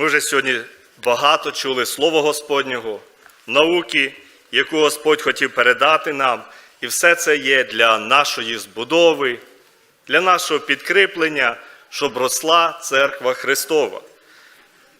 Ми вже сьогодні багато чули Слово Господнього, науки, яку Господь хотів передати нам. І все це є для нашої збудови, для нашого підкріплення, щоб росла церква Христова.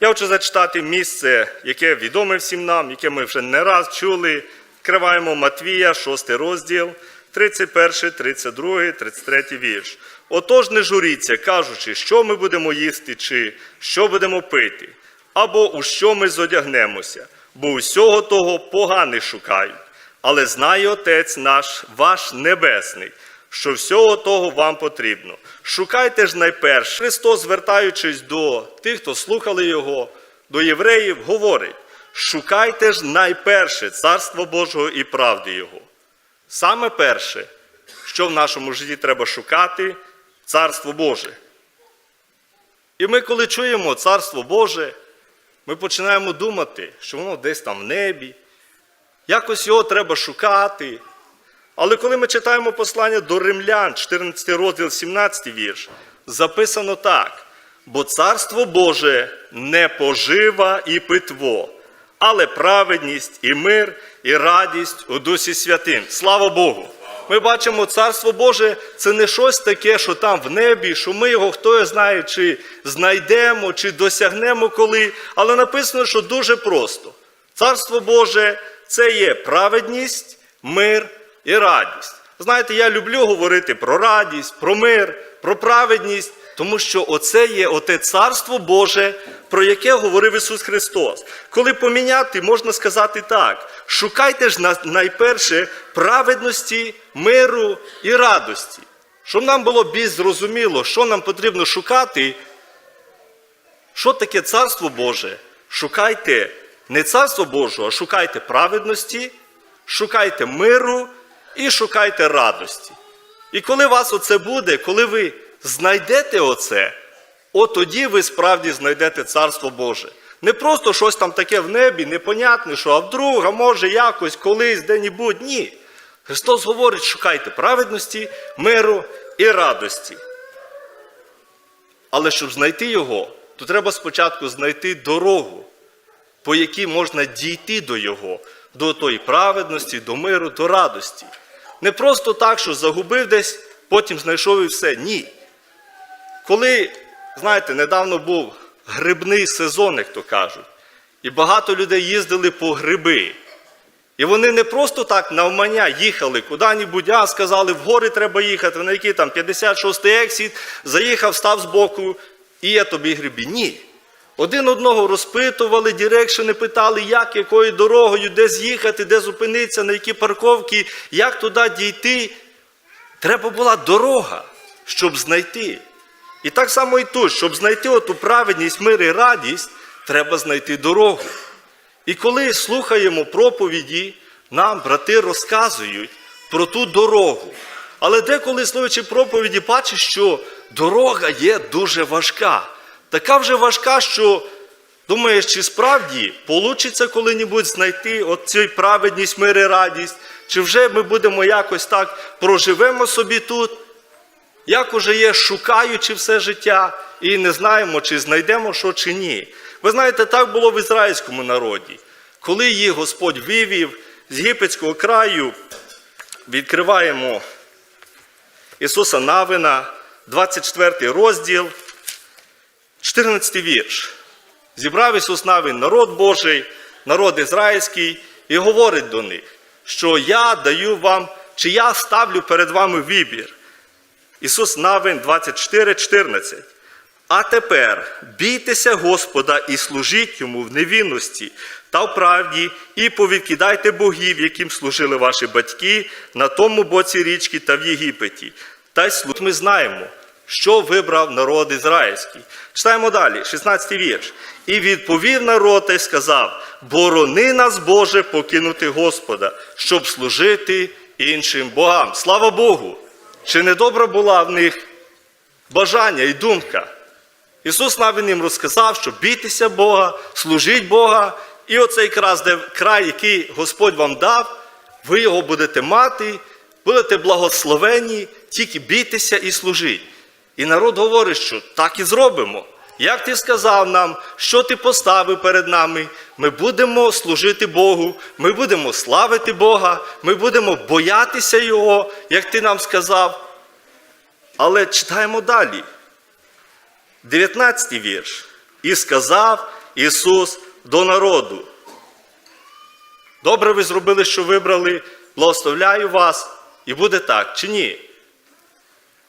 Я хочу зачитати місце, яке відоме всім нам, яке ми вже не раз чули. Відкриваємо Матвія, 6 розділ, 31, 32, 33 вірш. Отож не журіться, кажучи, що ми будемо їсти, чи що будемо пити, або у що ми зодягнемося, бо усього того погани шукають. Але знає Отець наш, ваш Небесний, що всього того вам потрібно. Шукайте ж найперше. Христос, звертаючись до тих, хто слухали Його, до євреїв, говорить: шукайте ж найперше Царство Божого і правди Його. Саме перше, що в нашому житті треба шукати, Царство Боже. І ми, коли чуємо Царство Боже, ми починаємо думати, що воно десь там в небі, якось його треба шукати. Але коли ми читаємо послання до римлян, 14 розділ, 17 вірш, записано так: бо царство Боже не пожива і питво, але праведність і мир, і радість у Дусі Святим. Слава Богу! Ми бачимо, царство Боже це не щось таке, що там в небі, що ми його хто знає, чи знайдемо, чи досягнемо коли. Але написано, що дуже просто. Царство Боже це є праведність, мир і радість. Знаєте, я люблю говорити про радість, про мир, про праведність, тому що оце є оте царство Боже, про яке говорив Ісус Христос. Коли поміняти, можна сказати так: шукайте ж найперше праведності, миру і радості. Щоб нам було більш зрозуміло, що нам потрібно шукати, що таке царство Боже? Шукайте не царство Божого, а шукайте праведності, шукайте миру і шукайте радості. І коли вас оце буде, коли ви знайдете оце, от тоді ви справді знайдете царство Боже. Не просто щось там таке в небі, непонятне, що а вдруг, а може якось, колись, де-небудь. Ні. Христос говорить, шукайте праведності, миру і радості. Але щоб знайти його, то треба спочатку знайти дорогу, по якій можна дійти до Його, до тої праведності, до миру, до радості. Не просто так, що загубив десь, потім знайшов і все. Ні. Коли, знаєте, недавно був грибний сезон, як то кажуть, і багато людей їздили по гриби. І вони не просто так навмання їхали куди-небудь, а сказали, в гори треба їхати, на який там 56-й ексіт, заїхав, став збоку, і є тобі гриби. Ні. Один одного розпитували, дірекшени питали, як, якою дорогою, де з'їхати, де зупинитися, на які парковки, як туди дійти. Треба була дорога, щоб знайти. І так само і тут, щоб знайти оту праведність, мир і радість, треба знайти дорогу. І коли слухаємо проповіді, нам брати розказують про ту дорогу. Але деколи, слухаючи проповіді, бачиш, що дорога є дуже важка. Така вже важка, що думаєш, чи справді вийде коли-небудь знайти от праведність, мир і радість, чи вже ми будемо якось так проживемо собі тут, як уже є, шукаючи все життя, і не знаємо, чи знайдемо що, чи ні. Ви знаєте, так було в ізраїльському народі. Коли їх Господь вивів з єгипетського краю, відкриваємо Ісуса Навина, 24 розділ, 14 вірш. Зібрав Ісус Навин народ Божий, народ ізраїльський, і говорить до них, що я даю вам, чи я ставлю перед вами вибір. Ісус Навин 24, 14. А тепер бійтеся Господа і служіть йому в невинності та в правді, і повідкидайте богів, яким служили ваші батьки на тому боці річки та в Єгипеті. Та й слух ми знаємо, що вибрав народ ізраїльський. Читаємо далі, 16 вірш. І відповів народ та й сказав: Борони нас, Боже, покинути Господа, щоб служити іншим богам. Слава Богу! Чи не добра була в них бажання і думка? Ісус навіть їм розказав, що бійтеся Бога, служіть Бога, і оцей якраз де край, який Господь вам дав, ви його будете мати, будете благословені, тільки бійтеся і служіть. І народ говорить, що так і зробимо. Як ти сказав нам, що ти поставив перед нами, ми будемо служити Богу, ми будемо славити Бога, ми будемо боятися Його, як ти нам сказав. Але читаємо далі. 19 вірш. І сказав Ісус до народу. Добре ви зробили, що вибрали, благословляю вас, і буде так, чи ні?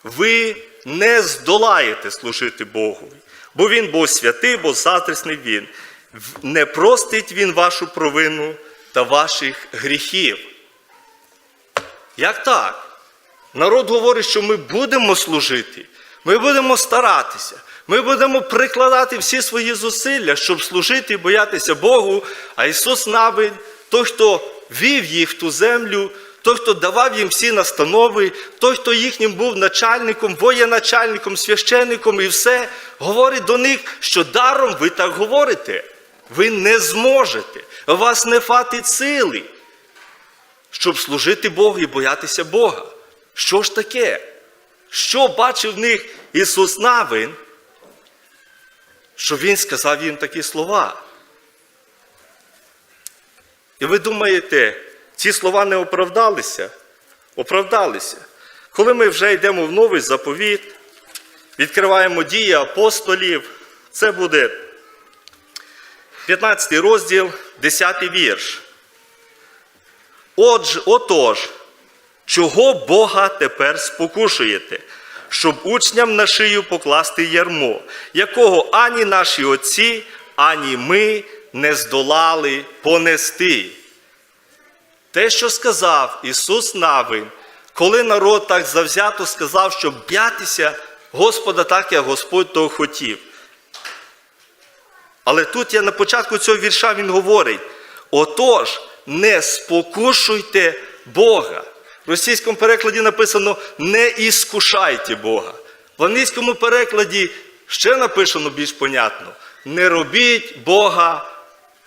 Ви не здолаєте служити Богові, бо Він Бог святий, бо заздрісний Він. Не простить Він вашу провину та ваших гріхів. Як так? Народ говорить, що ми будемо служити, ми будемо старатися, ми будемо прикладати всі свої зусилля, щоб служити і боятися Богу. А Ісус Навин, той, хто вів їх в ту землю, той, хто давав їм всі настанови, той, хто їхнім був начальником, воєначальником, священником і все, говорить до них, що даром ви так говорите. Ви не зможете, у вас не фатить сили щоб служити Богу і боятися Бога. Що ж таке? Що бачив в них Ісус Навин, що Він сказав їм такі слова? І ви думаєте, ці слова не оправдалися? Оправдалися. Коли ми вже йдемо в новий заповіт, відкриваємо дії апостолів, це буде 15 розділ, 10 вірш. Отже, отож, чого Бога тепер спокушуєте, щоб учням на шию покласти ярмо, якого ані наші отці, ані ми не здолали понести. Те, що сказав Ісус Навин, коли народ так завзято сказав, щоб б'ятися Господа так, як Господь того хотів. Але тут я на початку цього вірша він говорить: отож, не спокушуйте Бога. В російському перекладі написано не іскушайте Бога. В англійському перекладі ще написано більш понятно: не робіть Бога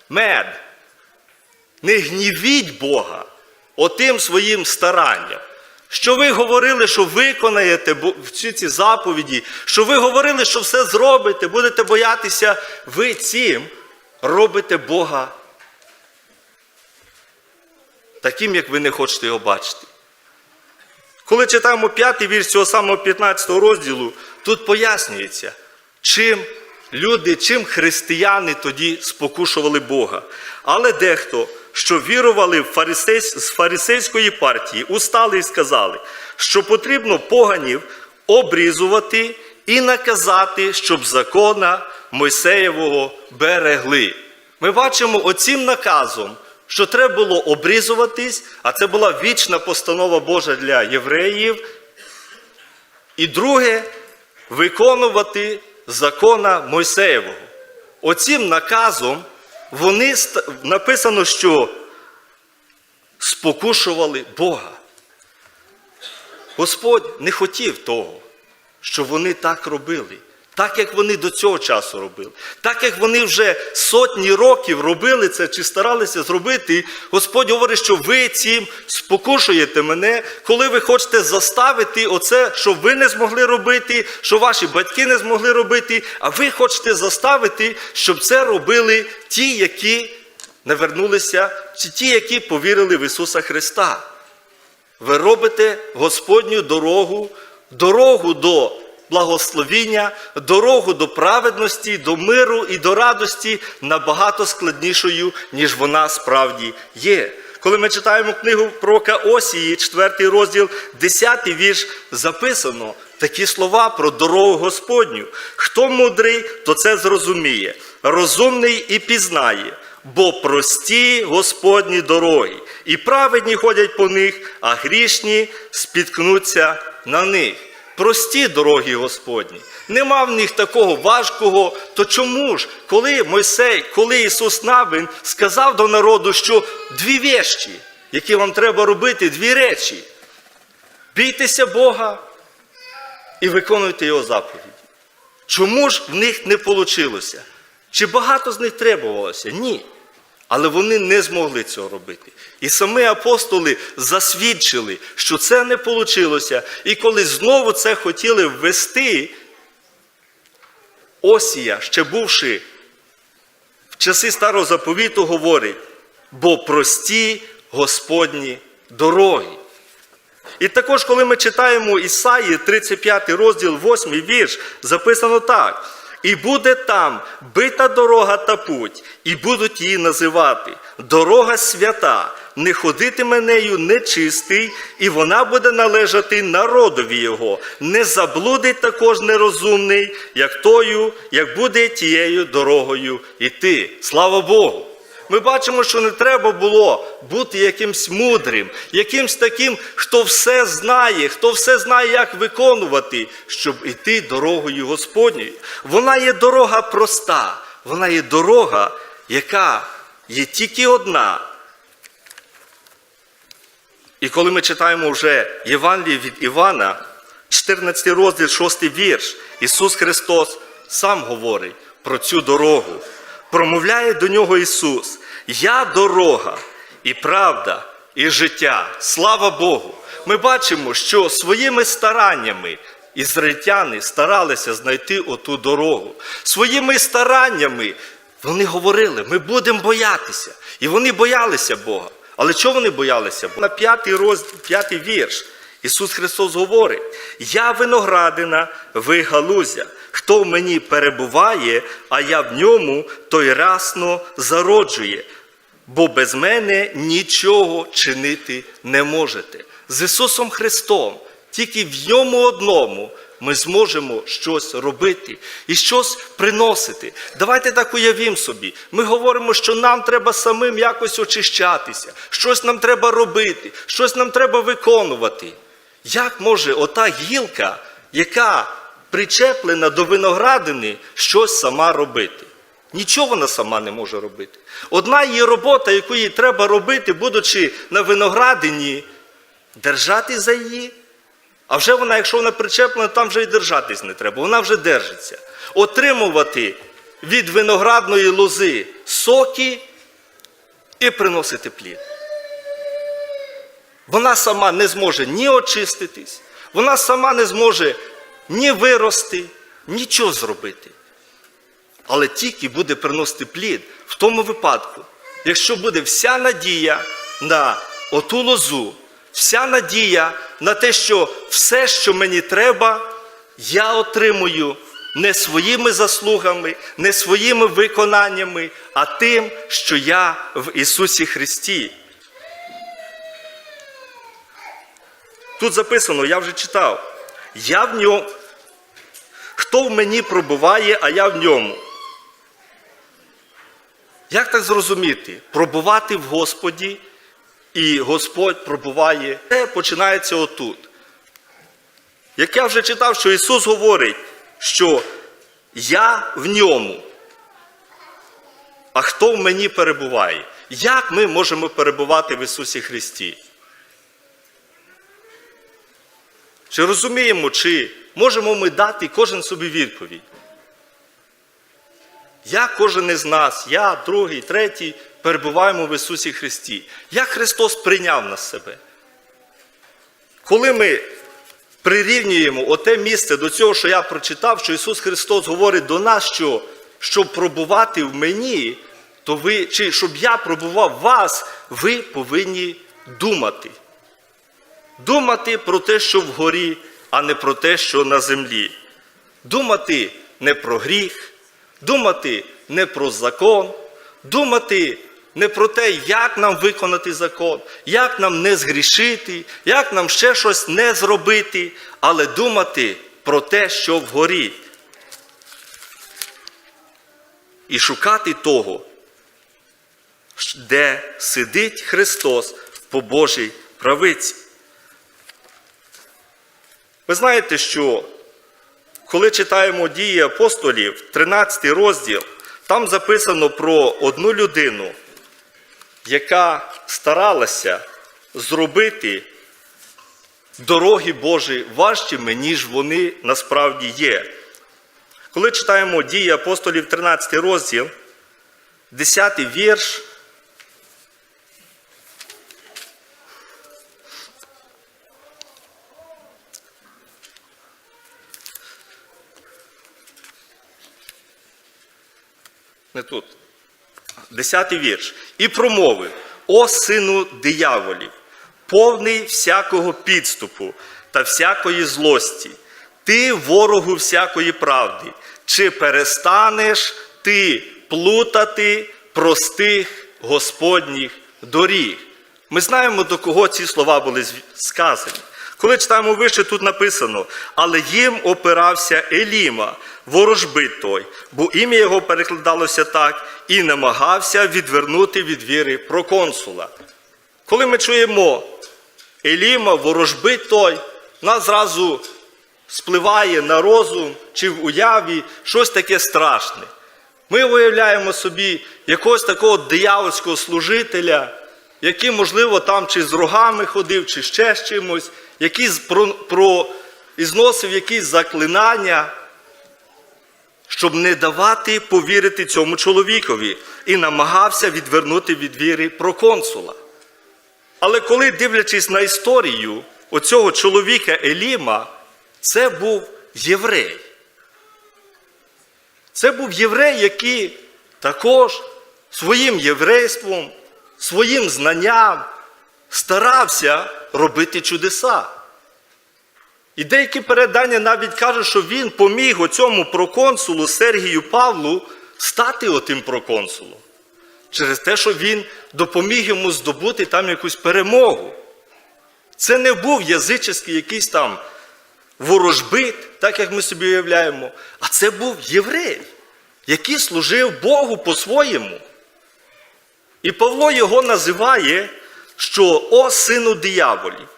мед. Не гнівіть Бога отим своїм старанням. Що ви говорили, що виконаєте всі ці заповіді, що ви говорили, що все зробите, будете боятися, ви цим робите Бога таким, як ви не хочете його бачити. Коли читаємо п'ятий вірш цього самого 15 розділу, тут пояснюється, чим люди, чим християни тоді спокушували Бога. Але дехто, що вірували в фарисейсь- з фарисейської партії, устали і сказали, що потрібно поганів обрізувати і наказати, щоб закона Мойсеєвого берегли. Ми бачимо оцим наказом, що треба було обрізуватись, а це була вічна постанова Божа для євреїв. І друге, виконувати закона Мойсеєвого. Оцим наказом вони написано, що спокушували Бога. Господь не хотів того, що вони так робили. Так, як вони до цього часу робили. Так, як вони вже сотні років робили це чи старалися зробити, Господь говорить, що ви цим спокушуєте мене, коли ви хочете заставити оце, що ви не змогли робити, що ваші батьки не змогли робити, а ви хочете заставити, щоб це робили ті, які навернулися, чи ті, які повірили в Ісуса Христа. Ви робите Господню дорогу, дорогу до благословіння, дорогу до праведності, до миру і до радості набагато складнішою, ніж вона справді є. Коли ми читаємо книгу пророка Осії, 4 розділ, 10 вірш, записано такі слова про дорогу Господню. Хто мудрий, то це зрозуміє, розумний і пізнає. Бо прості Господні дороги, і праведні ходять по них, а грішні спіткнуться на них. Прості дороги Господні. Нема в них такого важкого. То чому ж, коли Мойсей, коли Ісус Навин сказав до народу, що дві вещі, які вам треба робити, дві речі. Бійтеся Бога і виконуйте Його заповіді. Чому ж в них не вийшло? Чи багато з них требувалося? Ні. Але вони не змогли цього робити. І самі апостоли засвідчили, що це не вийшло. І коли знову це хотіли ввести, Осія, ще бувши в часи старого заповіту, говорить, бо прості Господні дороги. І також, коли ми читаємо Ісаї, 35 розділ, 8 вірш, записано так. І буде там бита дорога та путь, і будуть її називати дорога свята, не ходитиме нею нечистий, і вона буде належати народові його. Не заблудить також нерозумний, як тою, як буде тією дорогою іти. Слава Богу! Ми бачимо, що не треба було бути якимсь мудрим, якимсь таким, хто все знає, хто все знає, як виконувати, щоб іти дорогою Господньою. Вона є дорога проста, вона є дорога, яка є тільки одна. І коли ми читаємо вже Євангеліє від Івана, 14 розділ, 6 вірш, Ісус Христос сам говорить про цю дорогу. Промовляє до нього Ісус: Я дорога і правда, і життя. Слава Богу! Ми бачимо, що своїми стараннями ізраїльтяни старалися знайти оту дорогу. Своїми стараннями вони говорили, ми будемо боятися. І вони боялися Бога. Але чого вони боялися? На п'ятий розділ, п'ятий вірш. Ісус Христос говорить: Я виноградина, ви галузя. Хто в мені перебуває, а я в ньому, той расно зароджує, бо без мене нічого чинити не можете. З Ісусом Христом, тільки в ньому одному ми зможемо щось робити і щось приносити. Давайте так уявімо собі. Ми говоримо, що нам треба самим якось очищатися, щось нам треба робити, щось нам треба виконувати. Як може ота гілка, яка причеплена до виноградини, щось сама робити? Нічого вона сама не може робити. Одна її робота, яку їй треба робити, будучи на виноградині, держати за її. А вже вона, якщо вона причеплена, там вже й держатись не треба, вона вже держиться. Отримувати від виноградної лози соки і приносити плід. Вона сама не зможе ні очиститись, вона сама не зможе ні вирости, нічого зробити. Але тільки буде приносити плід в тому випадку, якщо буде вся надія на оту лозу, вся надія на те, що все, що мені треба, я отримую не своїми заслугами, не своїми виконаннями, а тим, що я в Ісусі Христі. Тут записано, я вже читав, я в ньому, хто в мені пробуває, а я в ньому. Як так зрозуміти? Пробувати в Господі, і Господь пробуває. Це починається отут. Як я вже читав, що Ісус говорить, що я в ньому. А хто в мені перебуває? Як ми можемо перебувати в Ісусі Христі? Чи розуміємо, чи можемо ми дати кожен собі відповідь? Як кожен із нас, я, другий, третій, перебуваємо в Ісусі Христі? Як Христос прийняв нас себе? Коли ми прирівнюємо оте місце до цього, що я прочитав, що Ісус Христос говорить до нас, що щоб пробувати в мені, то ви, чи щоб я пробував в вас, ви повинні думати. Думати про те, що вгорі, а не про те, що на землі. Думати не про гріх, думати не про закон, думати не про те, як нам виконати закон, як нам не згрішити, як нам ще щось не зробити, але думати про те, що вгорі. І шукати того, де сидить Христос по Божій правиці. Ви знаєте, що коли читаємо дії апостолів, 13 розділ, там записано про одну людину, яка старалася зробити дороги Божі важчими, ніж вони насправді є. Коли читаємо дії апостолів, 13 розділ, 10 вірш. Не тут. Десятий вірш. І промовив: О сину дияволів, повний всякого підступу та всякої злості, ти ворогу всякої правди, чи перестанеш ти плутати простих Господніх доріг? Ми знаємо, до кого ці слова були сказані. Коли читаємо вище, тут написано, але їм опирався Еліма, ворожбит той, бо ім'я його перекладалося так, і намагався відвернути від віри проконсула. Коли ми чуємо Еліма, ворожбит той, нас зразу спливає на розум чи в уяві щось таке страшне. Ми уявляємо собі якогось такого диявольського служителя, який, можливо, там чи з рогами ходив, чи ще з чимось, який про, про, ізносив якісь заклинання, щоб не давати повірити цьому чоловікові, і намагався відвернути від віри проконсула. Але коли дивлячись на історію оцього чоловіка Еліма, це був єврей. Це був єврей, який також своїм єврейством, своїм знанням старався робити чудеса. І деякі передання навіть кажуть, що він поміг оцьому проконсулу Сергію Павлу стати отим проконсулом. Через те, що він допоміг йому здобути там якусь перемогу. Це не був язичний якийсь там ворожбит, так як ми собі уявляємо, а це був єврей, який служив Богу по-своєму. І Павло його називає, що о сину дияволів,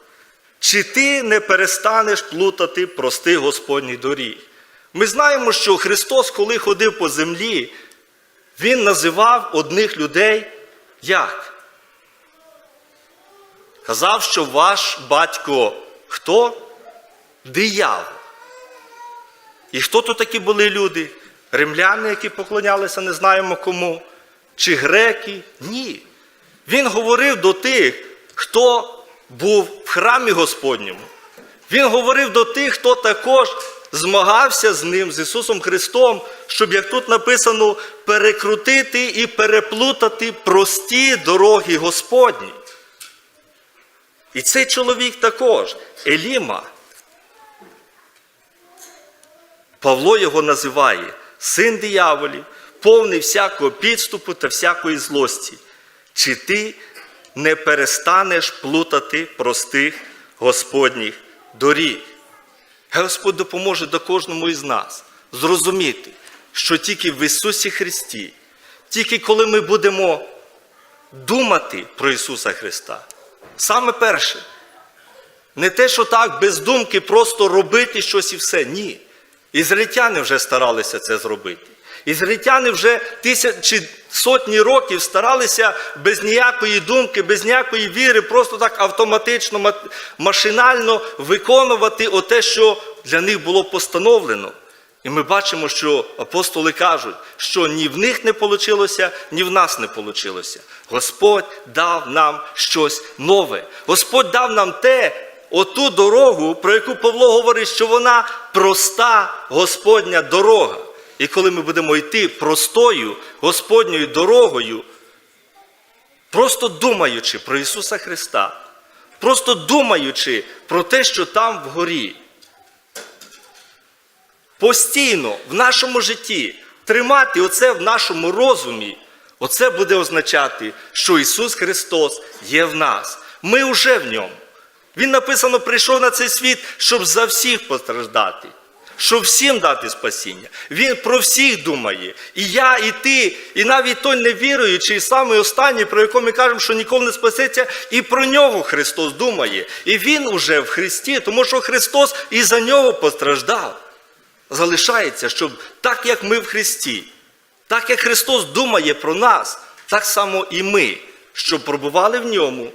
чи ти не перестанеш плутати простих Господніх доріг? Ми знаємо, що Христос, коли ходив по землі, Він називав одних людей як? Казав, що ваш батько хто? Диявол. І хто то такі були люди? Римляни, які поклонялися, не знаємо кому, чи греки? Ні. Він говорив до тих, хто був в храмі Господньому. Він говорив до тих, хто також змагався з ним, з Ісусом Христом, щоб, як тут написано, перекрутити і переплутати прості дороги Господні. І цей чоловік також, Еліма, Павло його називає син дияволів, повний всякого підступу та всякої злості. Чи ти не перестанеш плутати простих Господніх доріг? Господь допоможе до кожному із нас зрозуміти, що тільки в Ісусі Христі, тільки коли ми будемо думати про Ісуса Христа, саме перше, не те, що так без думки просто робити щось і все. Ні. Ізраїльтяни вже старалися це зробити. Ізраїльтяни вже тисячі сотні років старалися без ніякої думки, без ніякої віри, просто так автоматично, машинально виконувати оте, що для них було постановлено. І ми бачимо, що апостоли кажуть, що ні в них не вийшло, ні в нас не вийшло. Господь дав нам щось нове. Господь дав нам те, оту дорогу, про яку Павло говорить, що вона проста Господня дорога. І коли ми будемо йти простою Господньою дорогою, просто думаючи про Ісуса Христа, просто думаючи про те, що там вгорі, постійно в нашому житті тримати оце в нашому розумі, оце буде означати, що Ісус Христос є в нас. Ми вже в ньому. Він написано, прийшов на цей світ, щоб за всіх постраждати, щоб всім дати спасіння. Він про всіх думає. І я, і ти, і навіть той невіруючий, і самий останній, про якого ми кажемо, що ніколи не спасеться, і про нього Христос думає. І Він уже в Христі, тому що Христос і за нього постраждав. Залишається, щоб так як ми в Христі, так як Христос думає про нас, так само і ми, щоб пробували в ньому,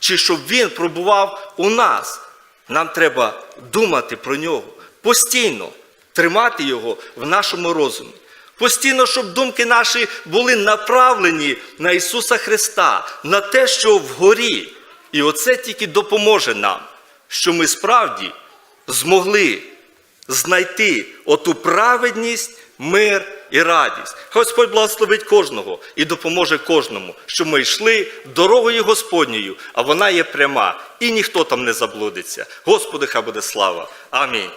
чи щоб Він пробував у нас. Нам треба думати про нього, постійно тримати його в нашому розумі. Постійно, щоб думки наші були направлені на Ісуса Христа, на те, що вгорі. І оце тільки допоможе нам, що ми справді змогли знайти оту праведність мир і радість. Господь благословить кожного і допоможе кожному, щоб ми йшли дорогою Господньою, а вона є пряма, і ніхто там не заблудиться. Господи, хай буде слава. Амінь.